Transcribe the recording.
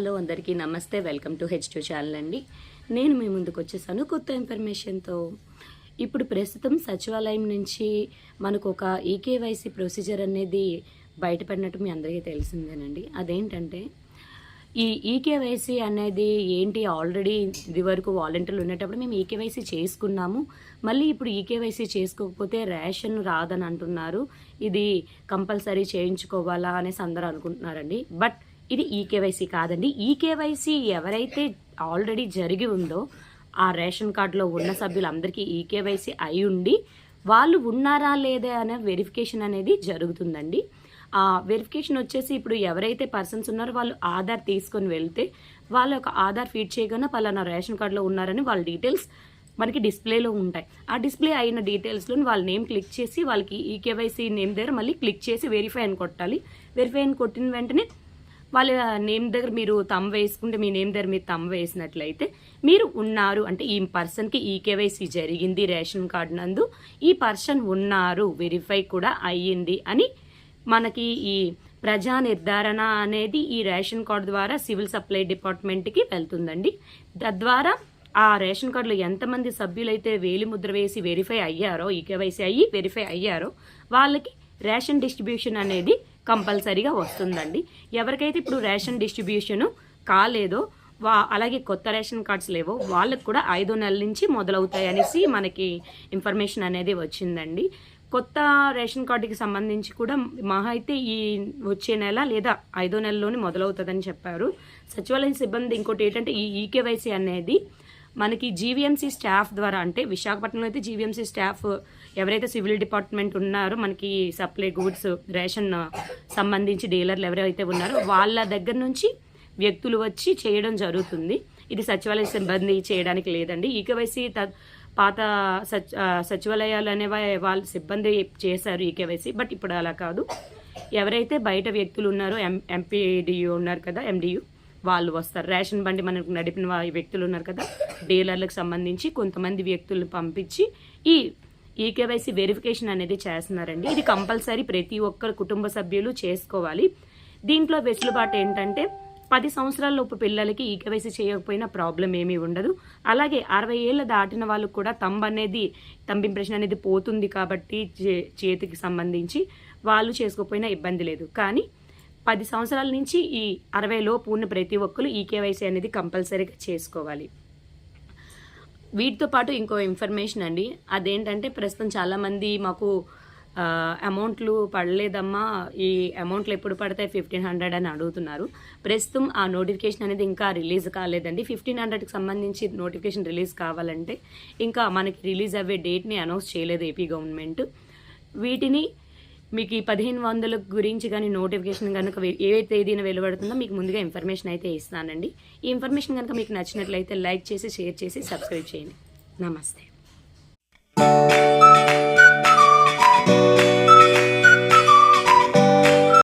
Hello అందరికీ నమస్తే. Welcome to H two channel అండి. నేను మీ ముందుకు వచ్చేసాను కొత్త ఇన్ఫర్మేషన్తో. ఇప్పుడు ప్రస్తుతం సచివాలయం నుంచి మనకు ఒక ఈకేవైసీ ప్రొసీజర్ అనేది బయటపడినట్టు మీ అందరికీ తెలిసిందేనండి. అదేంటంటే ఈ ఈకేవైసీ అనేది ఏంటి? ఆల్రెడీ ఇది వరకు వాలంటీర్లు ఉండేటప్పుడు మేము ఈకేవైసీ చేసుకున్నాము. మళ్ళీ ఇప్పుడు ఈకేవైసీ చేసుకోకపోతే రేషన్ రాదని అంటున్నారు ఇది కంపల్సరీ చేయించుకోవాలా అనేసి అందరూ అనుకుంటున్నారండి. బట్ ఇది ఈకేవైసీ కాదండి. ఈకేవైసీ ఎవరైతే ఆల్రెడీ జరిగి ఉందో ఆ రేషన్ కార్డులో ఉన్న సభ్యులందరికీ ఈకేవైసీ అయి ఉండి వాళ్ళు ఉన్నారా లేదా అనే వెరిఫికేషన్ అనేది జరుగుతుందండి. ఆ వెరిఫికేషన్ వచ్చేసి ఇప్పుడు ఎవరైతే పర్సన్స్ ఉన్నారో వాళ్ళు ఆధార్ తీసుకొని వెళ్తే వాళ్ళ యొక్క ఆధార్ ఫీడ్ చేయగానే పలానా రేషన్ కార్డులో ఉన్నారని వాళ్ళ డీటెయిల్స్ మనకి డిస్ప్లేలో ఉంటాయి. ఆ డిస్ప్లే అయిన డీటెయిల్స్లో వాళ్ళ నేమ్ క్లిక్ చేసి వాళ్ళకి ఈ కేవైసీ నేమ్ దగ్గర మళ్ళీ క్లిక్ చేసి వెరిఫై అని కొట్టాలి. వెరిఫై అని కొట్టిన వెంటనే వాళ్ళ నేమ్ దగ్గర మీరు తమ్ వేసుకుంటే మీ నేమ్ దగ్గర మీరు తమ్ వేసినట్లయితే మీరు ఉన్నారు. అంటే ఈ పర్సన్కి ఈ కేవైసీ జరిగింది రేషన్ కార్డు నందు. ఈ పర్సన్ ఉన్నారు వెరిఫై కూడా అయ్యింది అని మనకి ఈ ప్రజా నిర్ధారణ అనేది ఈ రేషన్ కార్డు ద్వారా సివిల్ సప్లై డిపార్ట్మెంట్కి వెళ్తుందండి. తద్వారా ఆ రేషన్ కార్డులో ఎంతమంది సభ్యులైతే వేలి ముద్ర వేసి వెరిఫై అయ్యారో ఈ కేవైసీ అయ్యి వెరిఫై అయ్యారో వాళ్ళకి రేషన్ డిస్ట్రిబ్యూషన్ అనేది కంపల్సరీగా వస్తుందండి. ఎవరికైతే ఇప్పుడు రేషన్ డిస్ట్రిబ్యూషన్ కాలేదో వా అలాగే కొత్త రేషన్ కార్డ్స్ లేవో వాళ్ళకు కూడా ఐదో నెలల నుంచి మొదలవుతాయి అనేసి మనకి ఇన్ఫర్మేషన్ అనేది వచ్చిందండి. కొత్త రేషన్ కార్డుకి సంబంధించి కూడా మహా అయితే ఈ వచ్చే నెల లేదా ఐదో నెలలోనే మొదలవుతుందని చెప్పారు. సచివాలయం సిబ్బంది ఇంకోటి ఏంటంటే ఈ ఈకేవైసీ అనేది మనకి జీవీఎంసీ స్టాఫ్ ద్వారా అంటే విశాఖపట్నంలో అయితే జీవీఎంసీ స్టాఫ్ ఎవరైతే సివిల్ డిపార్ట్మెంట్ ఉన్నారో మనకి సప్లై గూడ్స్ రేషన్ సంబంధించి డీలర్లు ఎవరైతే ఉన్నారో వాళ్ళ దగ్గర నుంచి వ్యక్తులు వచ్చి చేయడం జరుగుతుంది. ఇది సచివాలయ సిబ్బంది చేయడానికి లేదండి. ఈకేవైసీ త పాత సచ్ సచివాలయాలు అనేవి వాళ్ళ సిబ్బంది చేశారు ఈకేవైసీ బట్ ఇప్పుడు అలా కాదు. ఎవరైతే బయట వ్యక్తులు ఉన్నారో ఎం ఎంపీడియూ ఉన్నారు కదా ఎండియూ వాళ్ళు వస్తారు. రేషన్ బండి మనకు నడిపిన వ్యక్తులు ఉన్నారు కదా డీలర్లకు సంబంధించి కొంతమంది వ్యక్తులను పంపించి ఈ ఈకేవైసీ వెరిఫికేషన్ అనేది చేస్తున్నారండి. ఇది కంపల్సరీ ప్రతి ఒక్కరు కుటుంబ సభ్యులు చేసుకోవాలి. దీంట్లో వెసులుబాటు ఏంటంటే పది సంవత్సరాలలోపు పిల్లలకి ఈకేవైసీ చేయకపోయినా ప్రాబ్లం ఏమీ ఉండదు. అలాగే అరవై ఏళ్ళు దాటిన వాళ్ళు కూడా తంబ్ అనేది తంబ్ ఇంప్రెషన్ అనేది పోతుంది కాబట్టి చే- చేతికి సంబంధించి వాళ్ళు చేసుకోకపోయినా ఇబ్బంది లేదు. కానీ పది సంవత్సరాల నుంచి ఈ అరవై లోపు ఉన్న ప్రతి ఒక్కరు ఈ కేవైసీ అనేది కంపల్సరీగా చేసుకోవాలి. వీటితో పాటు ఇంకో ఇన్ఫర్మేషన్ అండి. అదేంటంటే ప్రస్తుతం చాలామంది మాకు అమౌంట్లు పడలేదమ్మా ఈ అమౌంట్లు ఎప్పుడు పడతాయి ఫిఫ్టీన్ హండ్రెడ్ అని అడుగుతున్నారు. ప్రస్తుతం ఆ నోటిఫికేషన్ అనేది ఇంకా రిలీజ్ కాలేదండి. ఫిఫ్టీన్ హండ్రెడ్కి సంబంధించి నోటిఫికేషన్ రిలీజ్ కావాలంటే ఇంకా మనకి రిలీజ్ అయ్యే డేట్ని అనౌన్స్ చేయలేదు ఏపీ గవర్నమెంట్ వీటిని మీకు ఈ పదిహేను వందల గురించి కానీ నోటిఫికేషన్ కనుక ఏ తేదీన వెలువడుతుందో మీకు ముందుగా ఇన్ఫర్మేషన్ అయితే ఇస్తానండి. ఈ ఇన్ఫర్మేషన్ కనుక మీకు నచ్చినట్లయితే లైక్ చేసి షేర్ చేసి సబ్స్క్రైబ్ చేయండి. నమస్తే.